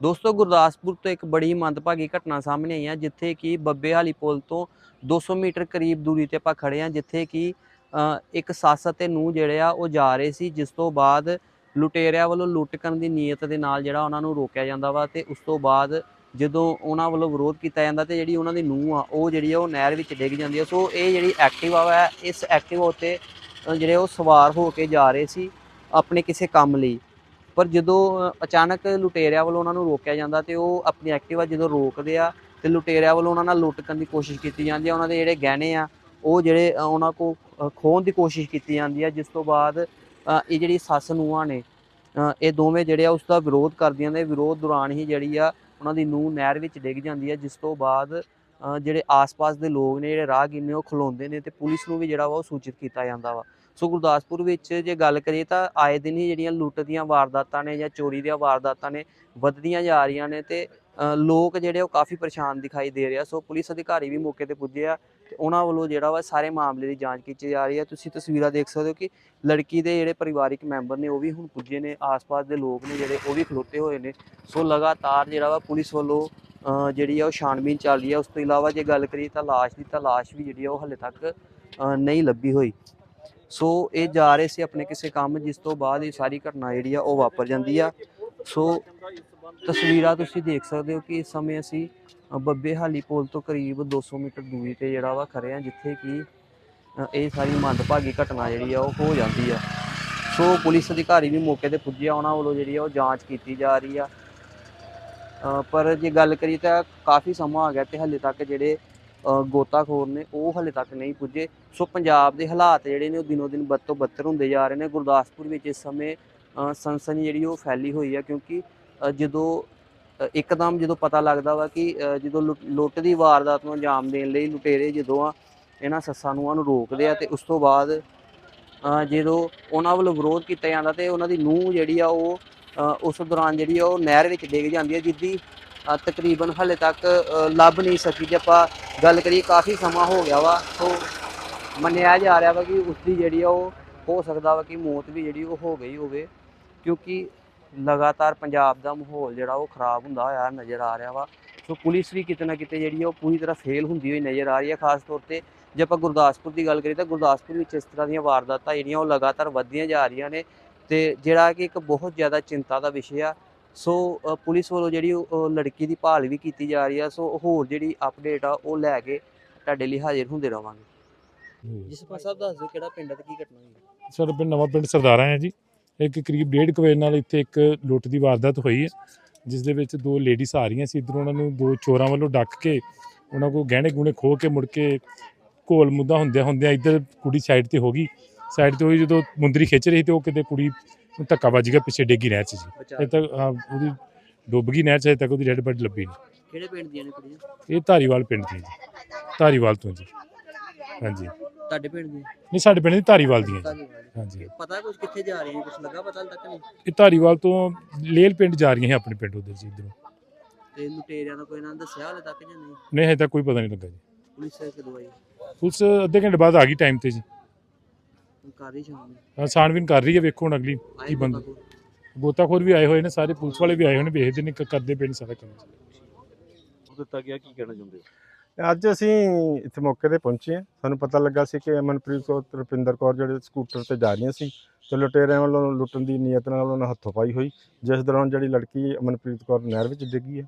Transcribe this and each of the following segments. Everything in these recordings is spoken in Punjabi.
ਦੋਸਤੋ, ਗੁਰਦਾਸਪੁਰ ਤੋਂ ਇੱਕ ਬੜੀ ਮੰਦਭਾਗੀ ਘਟਨਾ ਸਾਹਮਣੇ ਆਈ ਹੈ, ਜਿੱਥੇ ਕਿ ਬੱਬੇਹਾਲੀ ਪੁਲ ਤੋਂ 200 ਮੀਟਰ ਕਰੀਬ ਦੂਰੀ ਤੇ ਆਪਾਂ ਖੜੇ ਹਾਂ, ਜਿੱਥੇ ਕਿ ਇੱਕ ਸੱਸ ਅਤੇ ਨੂੰਹ ਜਿਹੜੇ ਆ, ਉਹ ਜਾ ਰਹੇ ਸੀ, ਜਿਸ ਤੋਂ ਬਾਅਦ ਲੁਟੇਰਿਆਂ ਵੱਲੋਂ ਲੁੱਟ ਕਰਨ ਦੀ ਨੀਅਤ ਦੇ ਨਾਲ ਜਿਹੜਾ ਉਹਨਾਂ ਨੂੰ ਰੋਕਿਆ ਜਾਂਦਾ ਵਾ ਤੇ ਉਸ ਤੋਂ ਬਾਅਦ ਜਦੋਂ ਉਹਨਾਂ ਵੱਲੋਂ ਵਿਰੋਧ ਕੀਤਾ ਜਾਂਦਾ ਤੇ ਜਿਹੜੀ ਉਹਨਾਂ ਦੀ ਨੂੰਹ ਆ, ਉਹ ਜਿਹੜੀ ਆ, ਉਹ ਨਹਿਰ ਵਿੱਚ ਡਿੱਗ ਜਾਂਦੀ ਆ। ਸੋ ਇਹ ਜਿਹੜੀ ਐਕਟਿਵਾ ਵਾ, ਇਸ ਐਕਟਿਵਾ ਉੱਤੇ ਜਿਹੜੇ ਉਹ ਸਵਾਰ ਹੋ ਕੇ ਜਾ ਰਹੇ ਸੀ ਆਪਣੇ ਕਿਸੇ ਕੰਮ ਲਈ। ਪਰ ਜਦੋਂ ਅਚਾਨਕ ਲੁਟੇਰਿਆਂ ਵੱਲੋਂ ਉਹਨਾਂ ਨੂੰ ਰੋਕਿਆ ਜਾਂਦਾ ਤੇ ਉਹ ਆਪਣੀ ਐਕਟਿਵਾ ਜਦੋਂ ਰੋਕਦੇ ਆ ਤੇ ਲੁਟੇਰਿਆਂ ਵੱਲੋਂ ਉਹਨਾਂ ਨਾਲ ਲੁੱਟ ਕਰਨ ਦੀ ਕੋਸ਼ਿਸ਼ ਕੀਤੀ ਜਾਂਦੀ ਆ, ਉਹਨਾਂ ਦੇ ਜਿਹੜੇ ਗਹਿਣੇ ਆ, ਉਹ ਜਿਹੜੇ ਉਹਨਾਂ ਕੋ ਖੋਹਣ ਦੀ ਕੋਸ਼ਿਸ਼ ਕੀਤੀ ਜਾਂਦੀ ਆ, ਜਿਸ ਤੋਂ ਬਾਅਦ ਇਹ ਜਿਹੜੀ ਸੱਸ ਨੂੰਹਾਂ ਨੇ ਇਹ ਦੋਵੇਂ ਜਿਹੜੇ ਆ, ਉਸ ਦਾ ਵਿਰੋਧ ਕਰਦੀਆਂ ਨੇ, ਵਿਰੋਧ ਦੌਰਾਨ ਹੀ ਜਿਹੜੀ ਆ, ਉਹਨਾਂ ਦੀ ਨੂੰਹ ਨਹਿਰ ਵਿੱਚ ਡਿੱਗ ਜਾਂਦੀ ਆ, ਜਿਸ ਤੋਂ ਬਾਅਦ ਜਿਹੜੇ ਆਸ-ਪਾਸ ਦੇ ਲੋਕ ਨੇ, ਜਿਹੜੇ ਰਾਹਗੀਰ ਨੇ, ਉਹ ਖਲੋਂਦੇ ਨੇ ਤੇ ਪੁਲਿਸ ਨੂੰ ਵੀ ਜਿਹੜਾ ਵਾ ਉਹ ਸੂਚਿਤ ਕੀਤਾ ਜਾਂਦਾ ਵਾ। ਸੋ ਗੁਰਦਾਸਪੁਰ ਵਿੱਚ ਜੇ ਗੱਲ ਕਰੀਏ ਤਾਂ ਆਏ ਦਿਨ ਹੀ ਜਿਹੜੀਆਂ ਲੁੱਟ ਦੀਆਂ ਵਾਰਦਾਤਾਂ ਨੇ ਜਾਂ ਚੋਰੀ ਦੀਆਂ ਵਾਰਦਾਤਾਂ ਨੇ ਵੱਧਦੀਆਂ ਜਾ ਰਹੀਆਂ ਨੇ ਤੇ ਲੋਕ ਜਿਹੜੇ ਉਹ ਕਾਫੀ ਪਰੇਸ਼ਾਨ ਦਿਖਾਈ ਦੇ ਰਹੇ। ਆ ਸੋ ਪੁਲਿਸ ਅਧਿਕਾਰੀ ਵੀ ਮੌਕੇ ਤੇ ਪੁੱਜੇ ਆ ਤੇ ਉਹਨਾਂ ਵੱਲੋਂ ਜਿਹੜਾ ਵਾ ਸਾਰੇ ਮਾਮਲੇ ਦੀ ਜਾਂਚ ਕੀਤੀ ਜਾ ਰਹੀ ਹੈ। ਤੁਸੀਂ ਤਸਵੀਰਾਂ ਦੇਖ ਸਕਦੇ ਹੋ ਕਿ ਲੜਕੀ ਦੇ ਜਿਹੜੇ ਪਰਿਵਾਰਿਕ ਮੈਂਬਰ ਨੇ ਉਹ ਵੀ ਹੁਣ ਪੁੱਜੇ ਨੇ। ਆਸ-ਪਾਸ ਦੇ ਲੋਕ ਨੇ ਜਿਹੜੇ ਉਹ ਵੀ ਖਲੋਤੇ ਹੋਏ ਨੇ। ਸੋ ਲਗਾਤਾਰ ਜਿਹੜਾ ਵਾ ਪੁਲਿਸ ਵੱਲੋਂ ਜਿਹੜੀ ਆ ਉਹ ਛਾਣਬੀਨ ਚੱਲ ਰਹੀ ਹੈ। ਉਸ ਤੋਂ ਇਲਾਵਾ ਜੇ ਗੱਲ ਕਰੀਏ ਤਾਂ ਲਾਸ਼ ਦੀ ਤਾਂ ਲਾਸ਼ ਵੀ ਜਿਹੜੀ ਆ ਉਹ ਹਲੇ ਤੱਕ ਨਹੀਂ ਲੱਭੀ ਹੋਈ। ਸੋ ਇਹ ਜਾ ਰਹੇ ਸੀ ਆਪਣੇ ਕਿਸੇ ਕੰਮ, ਜਿਸ ਤੋਂ ਬਾਅਦ ਇਹ ਸਾਰੀ ਘਟਨਾ ਜਿਹੜੀ ਆ ਉਹ ਵਾਪਰ ਜਾਂਦੀ ਆ। ਸੋ ਤਸਵੀਰਾਂ ਤੁਸੀਂ ਦੇਖ ਸਕਦੇ ਹੋ ਕਿ ਇਸ ਸਮੇਂ ਅਸੀਂ ਬੱਬੇ ਹਾਲੀ ਪੁਲ ਤੋਂ ਕਰੀਬ 200 ਮੀਟਰ ਦੂਰੀ ਤੇ ਜਿਹੜਾ ਵਾ ਖੜੇ ਆ ਜਿੱਥੇ ਕਿ ਇਹ ਸਾਰੀ ਮੰਦਭਾਗੀ ਘਟਨਾ ਜਿਹੜੀ ਆ ਉਹ ਹੋ ਜਾਂਦੀ ਆ। ਸੋ ਪੁਲਿਸ ਅਧਿਕਾਰੀ ਵੀ ਮੌਕੇ ਤੇ ਪੁੱਜਿਆ ਉਹਨਾਂ ਵੱਲੋਂ ਜਿਹੜੀ ਆ ਉਹ ਜਾਂਚ ਕੀਤੀ ਜਾ ਰਹੀ ਆ। ਪਰ ਜੇ ਗੱਲ ਕਰੀਏ ਤਾਂ ਕਾਫੀ ਸਮਾਂ ਆ ਗਿਆ ਤੇ ਹਲੇ ਤੱਕ ਜਿਹੜੇ ਗੋਤਾਖੋਰ ਨੇ ਉਹ ਹਲੇ ਤੱਕ ਨਹੀਂ ਪੁੱਜੇ। ਸੋ ਪੰਜਾਬ ਦੇ ਹਾਲਾਤ ਜਿਹੜੇ ਨੇ ਉਹ ਦਿਨੋ ਦਿਨ ਬਦ ਤੋਂ ਬੱਤਰ ਹੁੰਦੇ ਜਾ ਰਹੇ ਨੇ। ਗੁਰਦਾਸਪੁਰ ਵਿੱਚ ਇਸ ਸਮੇਂ ਅ, ਸਨਸਨੀ ਜਿਹੜੀ ਉਹ ਫੈਲੀ ਹੋਈ ਆ ਕਿਉਂਕਿ ਜਦੋਂ ਇੱਕਦਮ ਜਦੋਂ ਪਤਾ ਲੱਗਦਾ ਵਾ ਕਿ ਜਦੋਂ ਲੁੱਟ- ਲੁੱਟ ਦੀ ਵਾਰਦਾਤ ਨੂੰ ਅੰਜਾਮ ਦੇਣ ਲਈ ਲੁਟੇਰੇ ਜਦੋਂ ਆ ਇਹਨਾਂ ਸੱਸਾਂ ਨੂੰ ਨੂੰ ਰੋਕਦੇ ਆ ਤੇ ਉਸ ਤੋਂ ਬਾਅਦ ਜਦੋਂ ਉਹਨਾਂ ਵੱਲੋਂ ਵਿਰੋਧ ਕੀਤਾ ਜਾਂਦਾ ਤੇ ਉਹਨਾਂ ਦੀ ਨੂੰਹ ਜਿਹੜੀ ਆ ਉਹ ਉਸ ਦੌਰਾਨ ਜਿਹੜੀ ਆ ਉਹ ਨਹਿਰ ਵਿੱਚ ਡਿੱਗ ਜਾਂਦੀ ਹੈ ਜਿੱਦੀ ਤਕਰੀਬਨ ਹਲੇ ਤੱਕ ਲੱਭ ਨਹੀਂ ਸਕੀ ਜੇ ਆਪਾਂ ਗੱਲ ਕਰੀਏ, ਕਾਫੀ ਸਮਾਂ ਹੋ ਗਿਆ ਵਾ। ਸੋ ਮੰਨਿਆ ਜਾ ਰਿਹਾ ਵਾ ਕਿ ਉਸ ਦੀ ਜਿਹੜੀ ਆ ਉਹ ਹੋ ਸਕਦਾ ਵਾ ਕਿ ਮੌਤ ਵੀ ਜਿਹੜੀ ਉਹ ਹੋ ਗਈ ਹੋਵੇ, ਕਿਉਂਕਿ ਲਗਾਤਾਰ ਪੰਜਾਬ ਦਾ ਮਾਹੌਲ ਜਿਹੜਾ ਉਹ ਖਰਾਬ ਹੁੰਦਾ ਹੋਇਆ ਨਜ਼ਰ ਆ ਰਿਹਾ ਵਾ। ਸੋ ਪੁਲਿਸ ਵੀ ਕਿਤੇ ਨਾ ਕਿਤੇ ਜਿਹੜੀ ਆ ਉਹ ਪੂਰੀ ਤਰ੍ਹਾਂ ਫੇਲ ਹੁੰਦੀ ਹੋਈ ਨਜ਼ਰ ਆ ਰਹੀ ਹੈ। ਖਾਸ ਤੌਰ ਤੇ ਜੇ ਆਪਾਂ ਗੁਰਦਾਸਪੁਰ ਦੀ ਗੱਲ ਕਰੀਏ ਤਾਂ ਗੁਰਦਾਸਪੁਰ ਵਿੱਚ ਇਸ ਤਰ੍ਹਾਂ ਦੀਆਂ ਵਾਰਦਾਤਾਂ ਜਿਹੜੀਆਂ ਉਹ ਲਗਾਤਾਰ ਵੱਧਦੀਆਂ ਜਾ ਰਹੀਆਂ ਨੇ ਤੇ ਜਿਹੜਾ ਕਿ ਇੱਕ ਬਹੁਤ ਜ਼ਿਆਦਾ ਚਿੰਤਾ ਦਾ ਵਿਸ਼ੇ ਆ ਸੋ ਪੁਲਿਸ ਵੱਲੋਂ ਜਿਹੜੀ ਉਹ ਲੜਕੀ ਦੀ ਭਾਲ ਵੀ ਕੀਤੀ ਜਾ ਰਹੀ ਆ ਸੋ ਹੋਰ ਜਿਹੜੀ ਅਪਡੇਟ ਆ ਉਹ ਲੈ ਕੇ ਤੁਹਾਡੇ ਲਈ ਹਾਜ਼ਰ ਹੁੰਦੇ ਰਵਾਂਗੇ। ਜਸਪਾਲ ਸਾਹਿਬ ਦੱਸ ਦਿਓ ਕਿਹੜਾ ਪਿੰਡ ਤੇ ਕੀ ਘਟਨਾ ਹੋਈ ਸਾਡਾ ਪਿੰਡ ਨਵਾਂ ਪਿੰਡ ਸਰਦਾਰਾ ਹੈ ਜੀ। ਇੱਕ ਕਰੀਬ ਡੇਢ ਕੁ ਵਜੇ ਨਾਲ ਇੱਥੇ ਇੱਕ ਲੁੱਟ ਦੀ ਵਾਰਦਾਤ ਹੋਈ ਹੈ ਜਿਸ ਦੇ ਵਿੱਚ ਦੋ ਲੇਡੀਜ਼ ਆ ਰਹੀਆਂ ਸੀ। ਇਧਰੋਂ ਉਹਨਾਂ ਨੂੰ ਦੋ ਚੋਰਾਂ ਵੱਲੋਂ ਡੱਕ ਕੇ ਉਹਨਾਂ ਕੋਲ ਗਹਿਣੇ ਗੁਣੇ ਖੋਹ ਕੇ ਮੁੜ ਕੇ ਘੋਲ ਮੁੱਦਾ ਹੁੰਦਿਆਂ ਹੁੰਦਿਆਂ ਇੱਧਰ ਕੁੜੀ ਸਾਈਡ ਤੇ ਹੋ ਗਈ। ਸਾਈਡ ਤੇ ਹੋਈ ਜਦੋਂ ਮੁੰਦਰੀ ਖਿੱਚ ਰਹੀ ਤੇ ਉਹ ਕਿਤੇ ਕੁੜੀ ਧੱਕਾ ਵੱਜ ਗਿਆ ਪਿੱਛੇ ਡੇਗੀ ਨਹਿਰ 'ਚ ਜੀ। ਇਹ ਤੱਕ ਹਾਂ, ਉਹਦੀ ਡੁੱਬ ਗਈ ਨਹਿਰ 'ਚ ਤੱਕ ਉਹਦੀ ਡੈਡ ਬੋਡੀ ਲੱਭੀ ਨਹੀਂ। ਕਿਹੜੇ ਪਿੰਡ ਦੀਆਂ ਨੇ ਕੁੜੀਆਂ? ਇਹ ਧਾਰੀਵਾਲ ਪਿੰਡ ਦੀ ਜੀ। ਧਾਰੀਵਾਲ ਤੋਂ ਜੀ। ਹਾਂਜੀ। ਤੁਹਾਡੇ ਪਿੰਡ ਦੀਆਂ? ਨਹੀਂ ਸਾਡੇ ਪਿੰਡ ਦੀ ਧਾਰੀਵਾਲ ਜੀ। ਧੰਨਵਾਦ ਹਾਂਜੀ। ਪਤਾ ਕੁਝ ਕਿੱਥੇ ਜਾ ਰਹੇ ਨੇ? ਕੁਝ ਲੱਗਾ ਪਤਾ ਹਾਲੇ ਤੱਕ ਨਹੀਂ? ਇਹ ਧਾਰੀਵਾਲ ਤੋਂ ਲੇਲ ਪਿੰਡ ਜਾ ਰਹੀਆਂ ਹੈ ਆਪਣੇ ਪਿੰਡ ਉਧਰ ਜੀ ਇਧਰੋਂ। ਤੇ ਲੁਟੇਰਿਆਂ ਦਾ ਕੋਈ ਨਾਂ ਦੱਸਿਆ ਹਾਲੇ ਤੱਕ ਜਾਂ ਨਹੀਂ? ਨਹੀਂ ਹਜੇ ਤੱਕ ਕੋਈ ਪਤਾ ਨਹੀਂ ਲੱਗਾ ਜੀ। ਪੁਲਿਸ ਨੇ ਕਦੋਂ ਆਈ? ਪੁਲਿਸ ਅੱਧੇ ਘੰਟੇ ਬਾਅਦ ਆ ਗਈ ਟਾਈਮ ਤੇ ਜੀ। ਕਰ ਰਹੀ ਸ਼ਾਮ ਨੂੰ। ਹਾਂ, ਛਾਣਬੀਨ ਕਰ ਰਹੀ ਹੈ ਵੇਖੋ ਹੁਣ ਅਗਲੀ ਆਏ ਕੀ ਬੰਦ ਗੋਤਾਖੋਰ ਵੀ ਆਏ ਹੋਏ ਨੇ ਸਾਰੇ ਪੁਲਿਸ ਵਾਲੇ ਵੀ ਆਏ ਹੋਏ ਨੇ ਵੇਖਦੇ ਨੇ ਕ- ਕਰਦੇ ਪਏ ਨੇ ਸਾਰਾ ਕੰਮ। ਉਹ ਦਿੱਤਾ ਗਿਆ ਕੀ ਕਹਿਣਾ ਚਾਹੁੰਦੇ ਹੋ? ਅੱਜ ਅਸੀਂ ਇੱਥੇ ਮੌਕੇ ਤੇ ਪਹੁੰਚੇ ਹਾਂ। ਸਾਨੂੰ ਪਤਾ ਲੱਗਾ ਸੀ ਕਿ ਅਮਨਪ੍ਰੀਤ ਕੌਰ ਤੇ ਰੁਪਿੰਦਰ ਕੌਰ ਜਿਹੜੇ ਸਕੂਟਰ ਤੇ ਜਾ ਰਹੀਆਂ ਸੀ ਤੇ ਲੁਟੇਰਿਆਂ ਵੱਲੋਂ ਲੁੱਟਣ ਦੀ ਨੀਅਤ ਨਾਲ ਉਹਨਾਂ ਹੱਥੋਂ ਪਾਈ ਹੋਈ। ਜਿਸ ਦੌਰਾਨ ਜਿਹੜੀ ਲੜਕੀ ਅਮਨਪ੍ਰੀਤ ਕੌਰ ਨਹਿਰ ਵਿੱਚ ਡਿੱਗੀ ਹੈ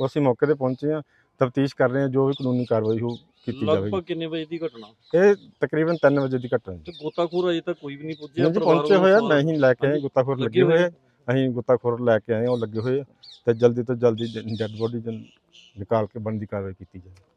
ਉਹ ਅਸੀਂ ਮੌਕੇ ਤੇ ਪਹੁੰਚੇ ਹਾਂ। ਤਫਤੀਸ਼ ਕਰ ਰਹੇ ਹਾਂ ਜੋ ਵੀ ਕਾਨੂੰਨੀ ਕਾਰਵਾਈ ਹੋ ਕੀਤੀ ਜਾਵੇਗੀ। ਲਗਭਗ ਕਿੰਨੇ ਵਜੇ ਦੀ ਘਟਨਾ? ਇਹ ਤਕਰੀਬਨ 3 ਵਜੇ ਦੀ ਘਟਨਾ ਹੈ ਤੇ ਗੋਤਾਖੋਰ ਅਜੇ ਤੱਕ ਕੋਈ ਵੀ ਨਹੀਂ ਪੁੱਜਿਆ ਜੀ ਪਹੁੰਚੇ ਹੋਏ ਆ ਮੈਂ ਹੀ ਲੈ ਕੇ ਆਏ ਹਾਂਜੀ, ਗੁੱਤਾਖੋਰ ਲੱਗੇ ਲੱਗੇ ਹੋਏ ਹੋਏ ਆ। ਅਸੀਂ ਗੁੱਤਾਖੋਰ ਲੈ ਕੇ ਆਏ ਹਾਂ, ਉਹ ਲੱਗੇ ਹੋਏ ਆ। ਤੇ ਜਲਦੀ ਤੋਂ ਜਲਦੀ ਡੈੱਡ ਬੋਡੀ ਨਿਕਾਲ ਕੇ ਬਣਦੀ ਕਾਰਵਾਈ ਕੀਤੀ ਜਾਵੇ।